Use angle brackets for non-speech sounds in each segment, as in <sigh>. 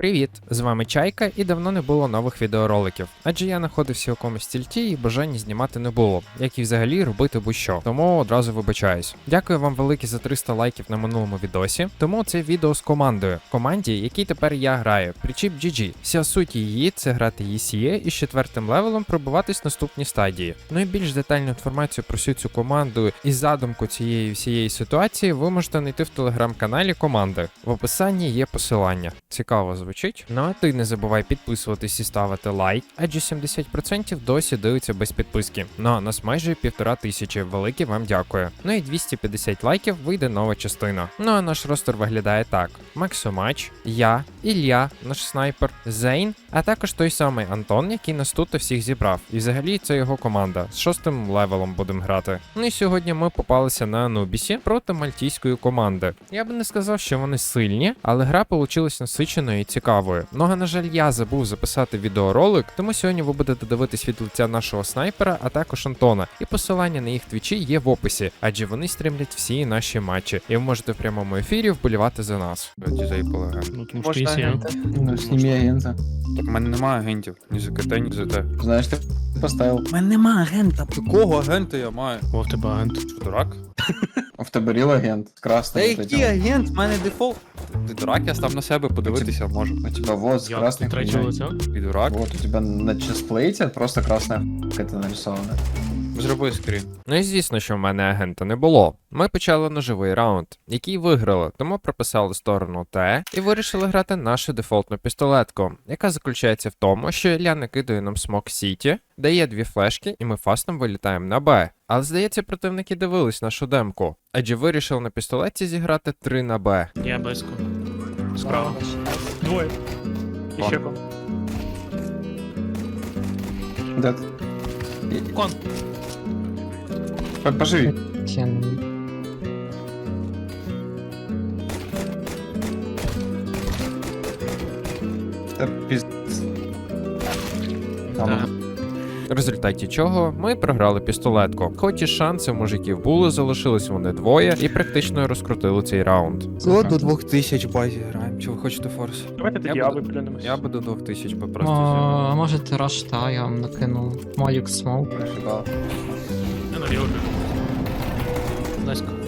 Привіт! З вами Чайка, і давно не було нових відеороликів. Адже я знаходився у якомусь тільті і бажання знімати не було, як і взагалі робити будь-що. Тому одразу вибачаюсь. Дякую вам велике за 300 лайків на минулому відосі. Тому це відео з командою. Команді, якій тепер я граю. Причіп GG. Вся суть її це грати ECE і з четвертим левелом пробуватись наступні стадії. Ну і більш детальну інформацію про всю цю команду і задумку цієї всієї ситуації ви можете знайти в телеграм-каналі команди. В описанні є посилання. Цікаво звучить. Ну а ти не забувай підписуватись і ставити лайк, адже 70% досі дивиться без підписки. Ну а нас майже півтора тисячі. Велике вам дякую. Ну і 250 лайків вийде нова частина. Ну а наш ростер виглядає так: Максомач, я, Ілля, наш снайпер, Зейн, а також той самий Антон, який нас тут всіх зібрав. І взагалі це його команда. З шостим левелом будемо грати. Ну і сьогодні ми попалися на Анубісі проти мальтійської команди. Я би не сказав, що вони сильні, але гра получилась насиченою і цікавою. Ну а на жаль, я забув записати відеоролик, тому сьогодні ви будете дивитись від лиця нашого снайпера, а також Антона. І посилання на їх твічі є в описі, адже вони стрімлять всі наші матчі. І ви можете в прямому ефірі вболівати за нас. Заїбали Ну, тому що є агента? Ну, сними агента. Так в мене немає агентів, ні за КТ, ні за те. Знаєш, ти поставив. У мене немає агента. Якого агента я маю? О, в тебе агент. Дурак? <laughs> А в тебе ріл агент. Красний. вот який агент? В мене дефолт. Ти дурак, я став на себе подивитися можу. У тебя вот с Як красной ти хуйней. лиця? І дурак. Вот у тебя на чесплейте просто красная это нарисовано. Зроби скрін. Ну і звісно, що в мене агента не було. Ми почали ножовий раунд, який виграли, тому прописали сторону Т і вирішили грати нашу дефолтну пістолетку, яка заключається в тому, що Ілля накидує нам смок Сіті, дає дві флешки, і ми фастом вилітаємо на Б. Але здається, противники дивились нашу демку, адже вирішили на пістолеті зіграти 3 на Б. Я близько. Справа. Двоє. І ще кон. Кон. П- Поживи. Та пиз... Да. Там В результаті чого ми програли пістолетку. Хоч і шанси у мужиків були, залишились вони двоє і практично розкрутили цей раунд. О, до 2000 базі граємо. Чи ви хочете форс? Давайте тоді Я аби буду- плюнемось. Я би до 2000 би просто А, може ти раш та, я вам накинув. Малюк смоук. прожигал.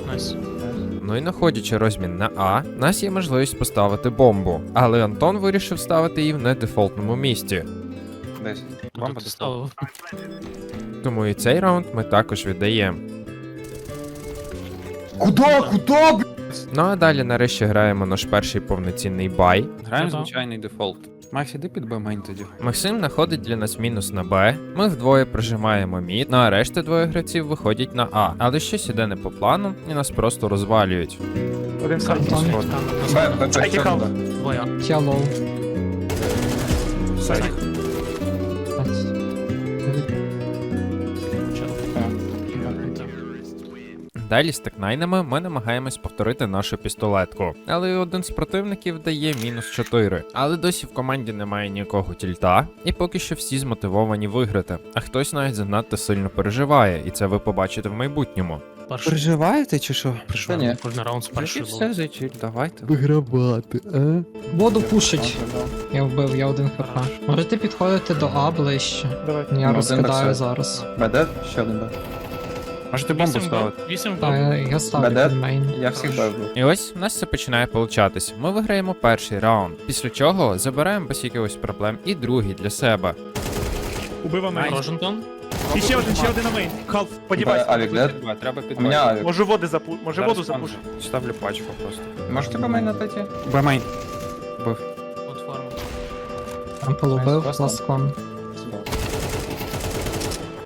Найс. Ну і находячи розмін на А, у нас є можливість поставити бомбу, але Антон вирішив ставити її в недефолтному місці. Десь. Бомба ставив. Тому і цей раунд ми також віддаємо. Куда? Куда, бля? Ну а далі нарешті граємо наш перший повноцінний бай. Граємо звичайний дефолт. Макс, іди під Б-мейн тоді. Максим знаходить для нас мінус на Б. Ми вдвоє прожимаємо мід, ну а решта двоє гравців виходять на А. Але щось іде не по плану, і нас просто розвалюють. Один сам. Б, Б, Б. Далі з текнайнами ми намагаємось повторити нашу пістолетку. Але один з противників дає мінус 4. Але досі в команді немає ніякого тільта, і поки що всі змотивовані виграти. А хтось навіть занадто сильно переживає, і це ви побачите в майбутньому. Перший. Переживаєте чи що? Прийшов. Та ні. Кожен раунд все зачіль, давайте. Вигравати, а? Воду пушить. Я вбив, я один хп. Можете підходити до А ближче. Давай. Я Ну, розкидаю зараз. Б. Ще один Б. Можете бомбу Вісім ставити. Вісім Та, бомб. я, я ставлю під мейн. Я всіх Б. І ось у нас це починає получатись. Ми виграємо перший раунд, після чого забираємо без якихось проблем і другий для себе. Убива мейн. Рожентон. І ще один, ще один на мейн. Халф, подівайся. Авік, дед? Під Треба У мене. Може води запу... Може воду запушу. Ставлю пачку просто. Можете Б мейн отойти? Бив. Платформа. Темпл убив, Найс, класно. ласкон.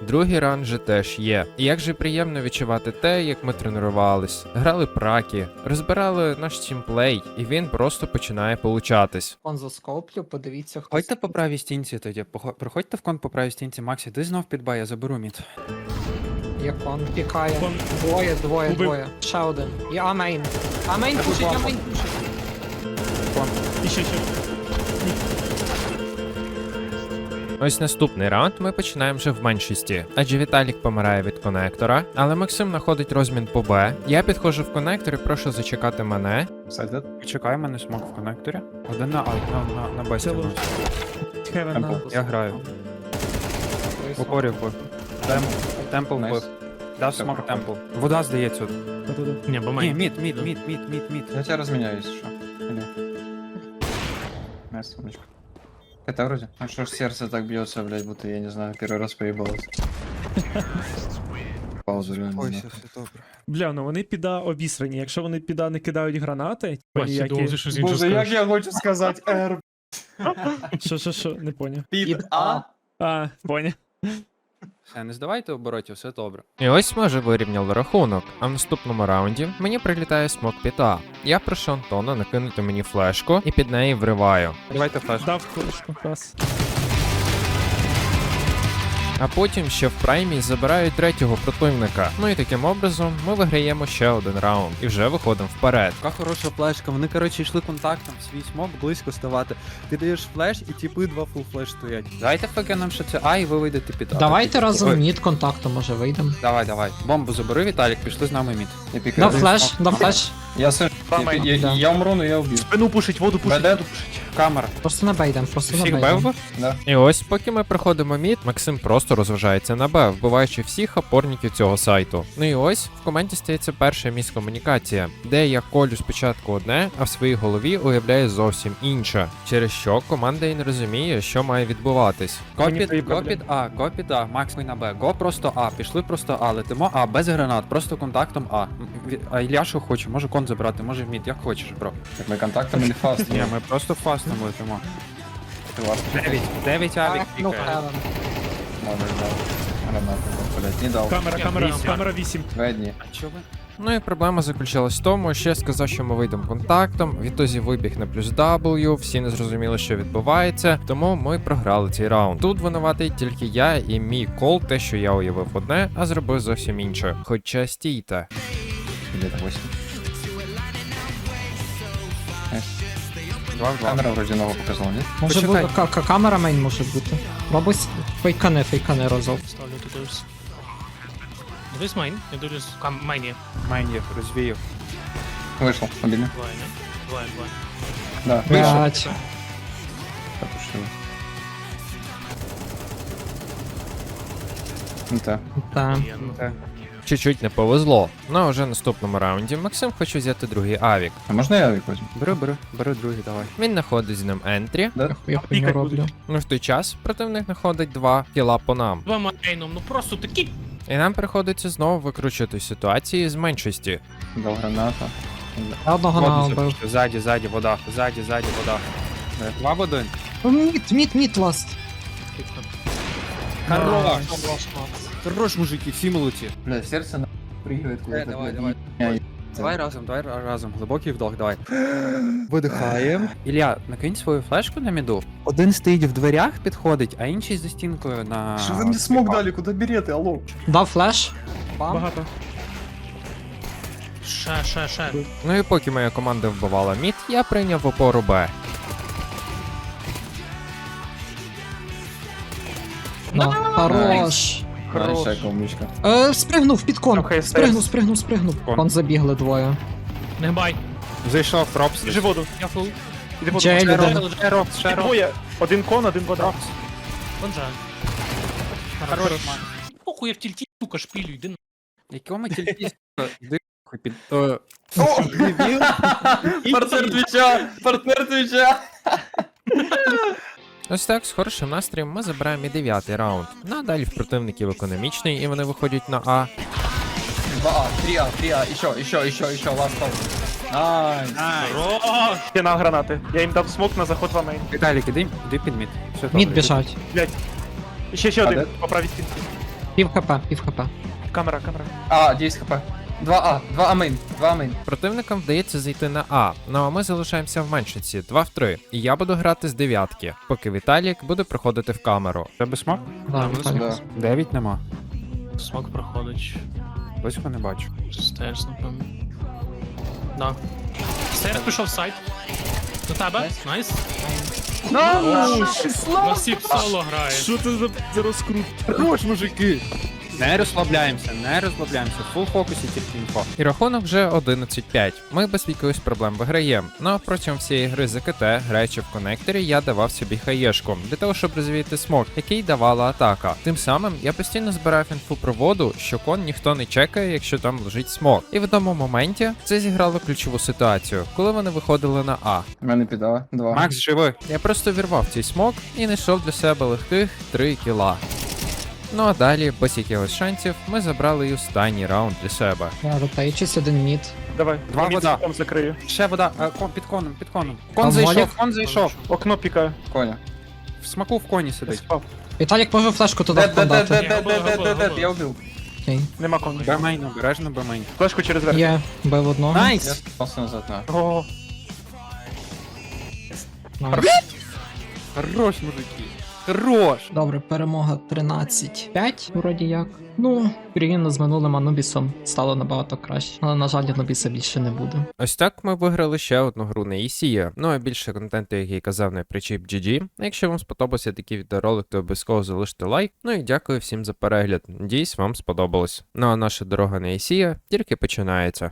Другий раунд же теж є. І як же приємно відчувати те, як ми тренувались, грали праки, розбирали наш тімплей, і він просто починає получатись. Кон заскоплю, подивіться, хто. Ходьте по правій стінці тоді. Похо- Проходьте в кон по правій стінці. Максі, ти знов під Б, я заберу мід. Є кон, пікає. Кон. Двоє, двоє, Убив. двоє. Ще один. І А мейн. А мейн пушить, а мейн пушить. І ще, ще. Ось наступний раунд ми починаємо вже в меншості, адже Віталік помирає від конектора, але Максим знаходить розмін по Б. Я підходжу в конектор і прошу зачекати мене. Сайдед. Чекай, мене смок в конекторі. Один на А, на, на, на Б Це стягнувся. Хевен на... Я граю. В упорі в Темпл в Дав смок темпл. Вода здається. Ні, бо Ні, мід, мід, мід, мід, мід, мід. Я если что. Иди. Найс, умничка. Это вроде. А что ж сердце так бьется, блядь, будто я не знаю, первый раз поебалось. <laughs> Паузу реально. Ой, нахуй. все добре. Бля, ну вони піда обісрані. Якщо вони піда не кидають гранати, типа Бачиш, ніякі... думав, щось інше Боже, як скажеш. я хочу сказати R. Що, що, що, не поняв. Під А. А, поняв. Все, не здавайте оборотів, все добре. І ось ми вже вирівняли рахунок. А в наступному раунді мені прилітає смок піта. Я прошу Антона накинути мені флешку і під неї вриваю. Давайте флешку. Дав флешку, раз. А потім ще в праймі забирають третього противника. Ну і таким образом ми виграємо ще один раунд і вже виходимо вперед. Така хороша флешка. Вони, коротше, йшли контактом, свій смок близько ставати. Ти даєш флеш, і тіпи два фул флеш стоять. Давайте фекенам, що це А, і ви вийдете під А. Давайте Ой, разом мід контакту, може, вийдемо. Давай, давай. Бомбу забери, Віталік, пішли з нами мід. Дав флеш, дав флеш. Я слышу. Там Я, я, да. я умру, но я убью. Спину пушить, воду пушить, воду пушить. Камера. Просто на Б йдем, просто на Всіх Б бев? йдем. Да. І ось, поки ми проходимо мід, Максим просто розважається на Б, вбиваючи всіх опорників цього сайту. Ну і ось в коменті стається перша міскомунікація, де я колю спочатку одне, а в своїй голові уявляю зовсім інше. Через що команда і не розуміє, що має відбуватись. Мені поїбать, го А, го під А, Макс ми на Б. Го просто А, пішли просто А, летимо А, без гранат, просто контактом А. М, Ві- А Ілля що хоче, може кон забрати, може мід, як хочеш, бро. Так мы контактом или фаст? Ні, ми просто фастом летимо. Класс. 9, 9 авік Ну, пікає. Гранату, блядь, не. Камера, камера, вісім. камера 8. Два дні. А чо ви? Ну і проблема заключалась в тому, що я сказав, що ми вийдемо контактом. Відтоді вибіг на плюс W, всі не зрозуміли, що відбувається, тому ми програли цей раунд. Тут винуватий тільки я і мій кол, те, що я уявив одне, а зробив зовсім інше. Хоча стійте. Где-то 8. Два в два. Камера вроде нового показала, нет? Може Почекай. бути, ка- ка- камера мейн може бути. Пробуй с- фейкани, фейкани разом. Ставлю туди ось. Дивись мейн, я дивлюсь. Кам мейн є. Майн є, розвію. Вышел, мобильный. Двоє, не? Двоє, двоє. Да, вышел. Блять. Потушил. Ну да. Та. Є, ну. Так. Чуть-чуть не повезло. Ну а вже в наступному раунді Максим хоче взяти другий авік. А можно я авик возьму? Бери, бери, бери другий, давай. Він знаходить з ним ентрі. Да? Я хуйню роблю. Ну в той час противник знаходить два кіла по нам. Два мейном, ну просто такі. І нам приходиться знову викручувати ситуації з меншості. Дал граната. Я одного запустив. Ззаді, ззаді, вода. Ззаді, ззаді, вода. Два в один. Мід, мід, мід ласт. Хорош! Хорош, мужики, всі молодці. Бля, сердце на прыгивает куда-то. давай, блядь, давай. и- Я- Давай разом, давай ра- разом. Глибокий вдох, давай. <gasps> Видихаємо. Ілля, накинь свою флешку на міду. Один стоїть в дверях, підходить, а інший за стінкою на. Что вы мне смог дали? Куда береты, алло? Дав флеш. Бам. Багато. Ще, ще, ще. Ну і поки моя команда вбивала мід, я прийняв опору Б. Ну, хорош. Хорош. Найс, умничка. Е, спригнув під кон. Трохи Спригнув, спригнув, спригнув. Кон. Кон забігли двоє. Не бай. Зайшов пропс. Біжи воду. Я фул. Іди воду. Джейлі, Ще. Ще ропс, ще ропс. Двоє. Один кон, один вода. Конжа. Хорош. Похуй, я в тільті, сука, шпілю, йди на. Якому <laughs> тільки Іди нахуй під. Е, Партнер твича! Партнер твича! <laughs> Ось так, з хорошим настроєм ми забираємо і дев'ятий раунд. Ну а далі в противників економічний, і вони виходять на А. 2А, 3А, 3А, еще, еще, еще, еще, ласт Найс. Хорош! Стіна гранати. Я їм дав смок на заход в мейн. Віталік, іди, іди під мід. Все Мід добре, біжать. Блять. Ще ще один. А де? По правій. Пів хп, пів хп. Камера, камера. А, 10 хп. 2А, 2А мейн, 2А мейн. Противникам вдається зайти на А, ну а ми залишаємося в меншості 2 в 3. І я буду грати з дев'ятки, поки Віталік буде проходити в камеру. Тебе смак? Да. Да. Дев'ять нема. Смок проходить. Близько не бачу. Стейрс, напевно. Да. Стейрс пішов в сайт. До тебе. Найс. Насіп соло грає. Що це за, за розкрут? Хорош, мужики! Не розслабляємося, не розслабляємося. Фул фокусі тільки інфо. І рахунок вже 11-5. Ми без якихось проблем виграємо. Ну а протягом всієї гри за КТ, граючи в конекторі, я давав собі хаєшку для того, щоб розвіяти смок, який давала атака. Тим самим я постійно збирав інфу про воду, що кон ніхто не чекає, якщо там лежить смок. І в одному моменті це зіграло ключову ситуацію, коли вони виходили на А. Мене піддала. Два. Макс, живи. Я просто вірвав цей смок і знайшов для себе легких 3 кіла. Ну а далі, без якихось шансів, ми забрали й останній раунд для себе. Я ротаючись один мід. Давай, Два мід вода. там закрию. Ще вода, а, кон, під коном, під коном. А зайшов, молік? кон зайшов. Окно пікаю. Коля. В смаку в коні Я сидить. спав. Віталік, можу флешку туди Дед, дед, дед, вкладати. дед, дед, дед, дед, дед, я убив. Окей. Нема кону. Бемейн, обережно бемейн. Флешку через верх. Є, бив одного. Я Найс! спався назад на. О, Найс. Хорош, мужики. Хорош! Добре, перемога 13-5, вроді як. Ну, порівняно з минулим Анубісом стало набагато краще. Але, на жаль, Анубіса більше не буде. Ось так ми виграли ще одну гру на ECE. Ну а більше контенту, який казав на причіп GG. Якщо вам сподобався такий відеоролик, то обов'язково залиште лайк. Ну і дякую всім за перегляд. Надіюсь, вам сподобалось. Ну а наша дорога на ECE тільки починається.